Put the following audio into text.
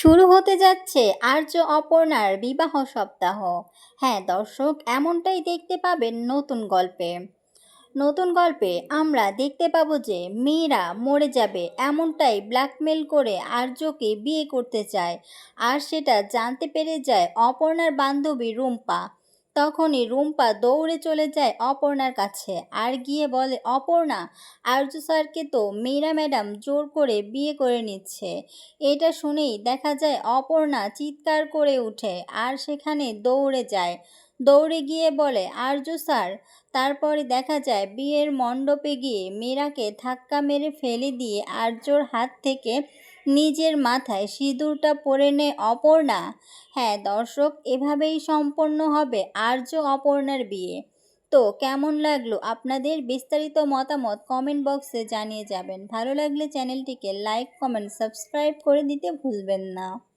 শুরু হতে যাচ্ছে আর্য অপর্ণার বিবাহ সপ্তাহ। হ্যাঁ দর্শক, এমনটাই দেখতে পাবেন নতুন গল্পে। নতুন গল্পে আমরা দেখতে পাবো যে মেয়েরা মরে যাবে এমনটাই ব্ল্যাকমেল করে আর্যকে বিয়ে করতে চায়। আর সেটা জানতে পেরে যায় অপর্ণার বান্ধবী রুম্পা। তখনই রুম্পা দৌড়ে চলে যায় অপর্ণার কাছে আর গিয়ে বলে, অপর্ণা, আর্য স্যারকে তো মীরা ম্যাডাম জোর করে বিয়ে করে নিচ্ছে। এটা শুনেই দেখা যায় অপর্ণা চিৎকার করে উঠে আর সেখানে দৌড়ে যায়। দৌড়ে গিয়ে বলে, আর্য স্যার। তারপরে দেখা যায় বিয়ের মণ্ডপে গিয়ে মীরাকে ধাক্কা মেরে ফেলে দিয়ে আর্যর হাত থেকে নিজের মাথায় সিঁদুরটা পরে নেয় অপর্ণা। হ্যাঁ দর্শক, এভাবেই সম্পন্ন হবে আর্য অপর্ণার বিয়ে। তো, কেমন লাগল? আপনাদের বিস্তারিত মতামত কমেন্ট বক্সে জানিয়ে যাবেন। ভালো লাগলে চ্যানেলটিকে লাইক কমেন্ট সাবস্ক্রাইব করে দিতে ভুলবেন না।